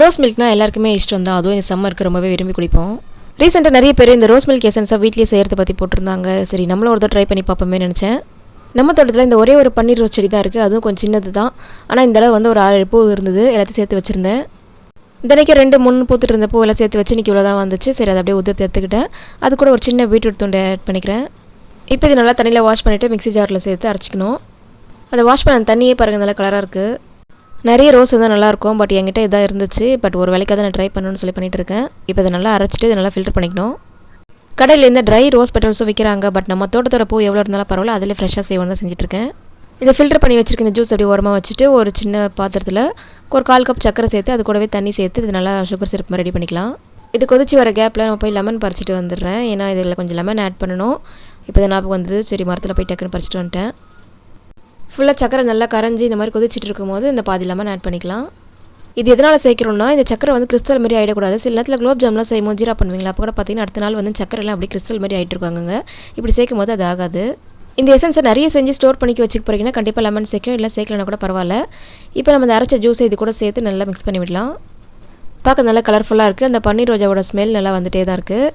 Rose மில்க்னா எல்லாருக்குமே இஷ்டம் தான் அதுவும் இந்த சம்மருக்கு ரொம்பவே விரும்பி குடிப்போம். ரீசெண்டாக நிறைய பேர் இந்த ரோஸ் மில்க் எசன்ஸை வீட்லேயே செய்கிறத பற்றி போட்டிருந்தாங்க. சரி நம்மளும் ஒரு தடவை ட்ரை பண்ணி பார்ப்போமே நினச்சேன். நம்ம தோட்டத்தில் இந்த ஒரே ஒரு பன்னீர் ரோஸ் செடி தான் இருக்குது அதுவும் கொஞ்சம் சின்னது தான் ஆனால் இந்த அளவு வந்து ஒரு ஆறு பூ இருந்தது. எல்லாத்தையும் சேர்த்து வச்சுருந்தேன். தினைக்கு ரெண்டு மூணு பூத்துட்டு இருந்த பூவெல்லாம் சேர்த்து வச்சு இன்றைக்கி இவ்வளோ தான் வந்துச்சு. சரி அதை அப்படியே உதிர்த்து எடுத்துக்கிட்டேன். அது கூட ஒரு சின்ன பீட்ரூட் துண்டு ஆட் பண்ணிக்கிறேன். இப்போ இது நல்லா தண்ணியில் வாஷ் பண்ணிவிட்டு மிக்ஸி ஜாரில் சேர்த்து அரைச்சிக்கணும். அதை வாஷ் பண்ண தண்ணியே பாருங்க நல்லா கலராக இருக்குது நிறைய ரோஸ் இருந்தால் நல்லாயிருக்கும் பட் என்கிட்ட இதாக இருந்துச்சு. பட் ஒரு வேலைக்காக தான் நான் ட்ரை பண்ணணும்னு சொல்லி பண்ணிகிட்டு இருக்கேன் இப்போ இதை நல்லா அரைச்சிட்டு இதை நல்லா ஃபில்டர் பண்ணிக்கணும். கடையில் இந்த ட்ரை ரோஸ் பெட்டல்ஸும் விற்கிறாங்க பட் நம்ம தோட்டத்தோட பூ எவ்வளோ இருந்தாலும் பரவாயில்ல அதில் ஃப்ரெஷ்ஷாக செய்வோம் தான் செஞ்சுட்ருக்கேன் இதை ஃபில்டர் பண்ணி வச்சுருக்க இந்த ஜூஸ் அப்படி ஓரமாக வச்சுட்டு ஒரு சின்ன பாத்திரத்தில் ஒரு கால் கப் சக்கரை சேர்த்து அது கூடவே தண்ணி சேர்த்து இது நல்லா சுகர் சிரப் ரெடி பண்ணிக்கலாம். இது கொதிச்சு வர கேப்பில் நம்ம போய் லெமன் பறிச்சிட்டு வந்துடுறேன். ஏன்னா இதில் கொஞ்சம் லெமன் ஆட் பண்ணணும். இப்போ ஞாபகம் வந்தது சரி மரத்தில் போய் டக்குன்னு பறிச்சிட்டு வந்துட்டேன். ஃபுல்லாக சக்கரை நல்லா கரைஞ்சி இந்த மாதிரி கொதிச்சிட்டு இருக்கும்போது இந்த பாதி லெமன் ஆட் பண்ணிக்கலாம். இது எதனால் சேர்க்குறோம்னா இந்த சக்கரை வந்து கிறிஸ்டல் மாதிரி ஆகிடக்கூடாது சில நேரத்தில் குலோப் ஜாம்லாம் செய்யும்போது ஜீரா பண்ணுவீங்களா? அப்போ கூட பார்த்தீங்கன்னா அடுத்த நாள் வந்து சக்கரைலாம் அப்படியே கிறிஸ்டல் மாதிரி ஆகிட்டு இருக்காங்க இப்படி சேர்க்கும் போது அது ஆகாது. இந்த எசன்ஸை நிறைய செஞ்சு ஸ்டோர் பண்ணிக்க வச்சுக்க போகிறீங்கன்னா கண்டிப்பாக லெமன் சேர்க்கணும் இல்லை சேர்க்கலனா கூட பரவாயில்ல. இப்போ நம்ம இந்த அரைச்ச ஜூஸை இது கூட சேர்த்து நல்லா மிக்ஸ் பண்ணி விடலாம். பார்க்க நல்லா கலர்ஃபுல்லாக இருக்குது அந்த பன்னீர் ரோஜாவோட ஸ்மெல் நல்லா வந்துகிட்டே தான் இருக்குது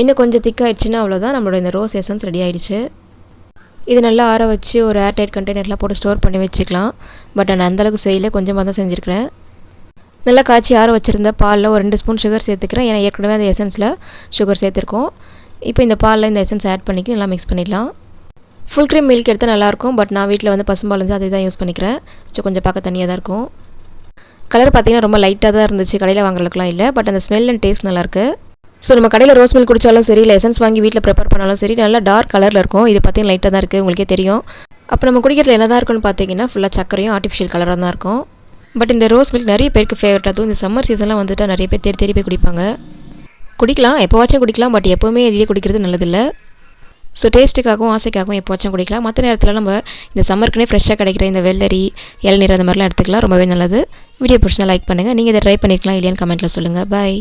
இன்னும் கொஞ்சம் திக்காகிடுச்சுன்னா அவ்வளோதான் நம்மளோட இந்த ரோஸ் எசன்ஸ் ரெடி ஆகிடுச்சு இது நல்லா ஆற வச்சு ஒரு ஏர் டைட் கண்டெய்னரில் போட்டு ஸ்டோர் பண்ணி வச்சுக்கலாம். பட் நான் அந்தளவுக்கு செய்யல கொஞ்சமாக தான் செஞ்சுருக்கிறேன். நல்லா காய்ச்சி ஆற வச்சுருந்த பாலில் ஒரு ரெண்டு ஸ்பூன் சுகர் சேர்த்துக்கிறேன். ஏன்னா ஏற்கனவே அந்த எசன்ஸில் சுகர் சேர்த்துருக்கோம். இப்போ இந்த பாலில் இந்த எசன்ஸ் ஆட் பண்ணிக்கி நல்லா மிக்ஸ் பண்ணிடலாம் ஃபுல் க்ரீம் மில்க் எடுத்தால் நல்லாயிருக்கும் பட் நான் வீட்டில் வந்து பசும்பால் வந்து அதை தான் யூஸ் பண்ணிக்கிறேன். ஸோ கொஞ்சம் பார்க்க தனியாக தான் இருக்கும். கலர் பார்த்திங்கன்னா ரொம்ப லைட்டாக தான் இருந்துச்சு. கடையில் வாங்குறதுக்குலாம் இல்லை பட் அந்த ஸ்மெல் அண்ட் டேஸ்ட் நல்லாயிருக்கு ஸோ நம்ம கடையில் ரோஸ் மில்க் குடித்தாலும் சரி இல்லை எசன்ஸ் வாங்கி வீட்டில் ப்ரிப்பேர் பண்ணாலும் சரி நல்லா டார்க் கலரில் இருக்கும். இது பார்த்தீங்கன்னா லைட்டாக தான் இருக்குது உங்களுக்கே தெரியும். அப்போ நம்ம குடிக்கிறதுல என்ன தான் இருக்குன்னு பார்த்தீங்கன்னா ஃபுல்லாக சக்கரையும் ஆர்டிஃபிஷியல் கலராக தான் இருக்கும். பட் இந்த ரோஸ் மில்க் நிறைய பேருக்கு ஃபேவரட் அதுவும் இந்த சம்மர் சீசன்லாம் வந்துட்டு நிறைய பேர் தேடி தேடி போய் குடிப்பாங்க. குடிக்கலாம் எப்போவாச்சும் குடிக்கலாம் பட் எப்போவுமே இதையே குடிக்கிறது நல்லதில்லை. ஸோ டேஸ்ட்டுக்காகவும் ஆசைக்காகவும் எப்போவாச்சும் குடிக்கலாம். மற்ற நேரத்தில் நம்ம இந்த சம்மருக்குனே ஃப்ரெஷ்ஷாக கிடைக்கிற இந்த வெள்ளரி இளநீர் அந்த மாதிரிலாம் எடுத்துக்கலாம். ரொம்பவே நல்லது. வீடியோ பிடிச்சா லைக் பண்ணுங்கள் நீங்கள் இதை ட்ரை பண்ணிக்கலாம் இல்லையான்னு கமெண்ட்டில் சொல்லுங்கள் பாய்